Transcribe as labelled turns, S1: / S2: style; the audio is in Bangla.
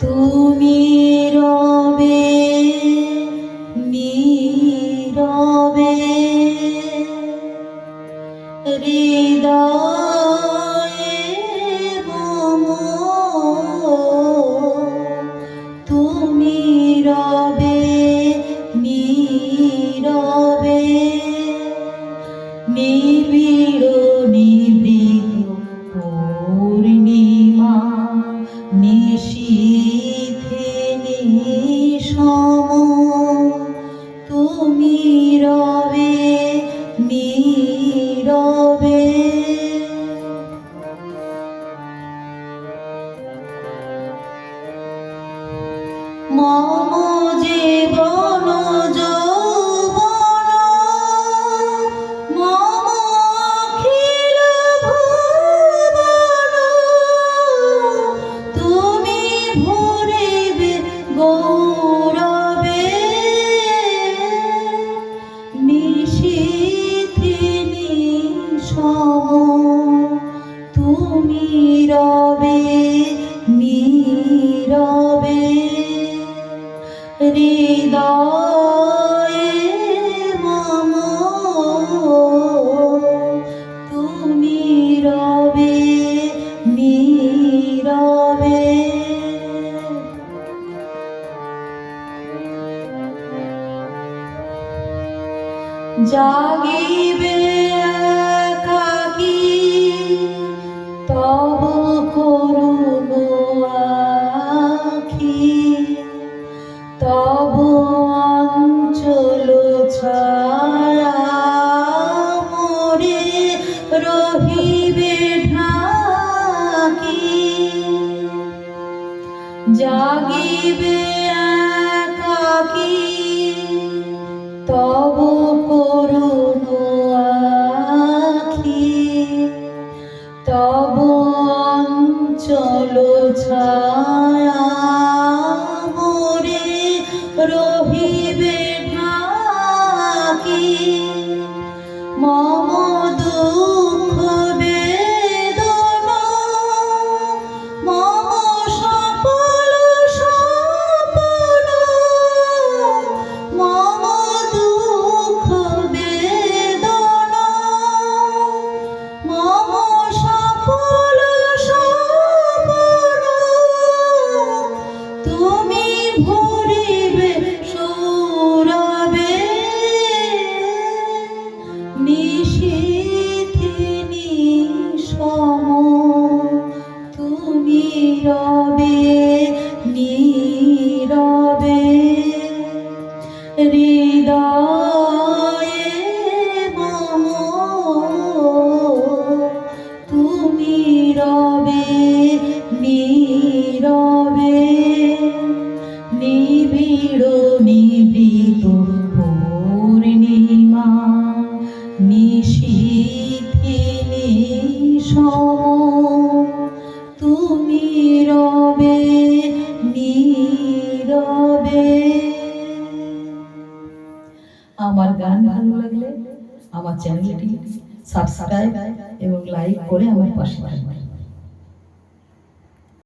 S1: তুমি জাগিবে একাকী তব করুণ আখি তব অঞ্চল ছায়া মোরে রহিবে ঢাকি। জাগিবে একাকী তব সম তুমি রবে আমার গান ভালো লাগলে আমার চ্যানেলটি সাবস্ক্রাইব এবং লাইক করে আমার পাশে থাকবেন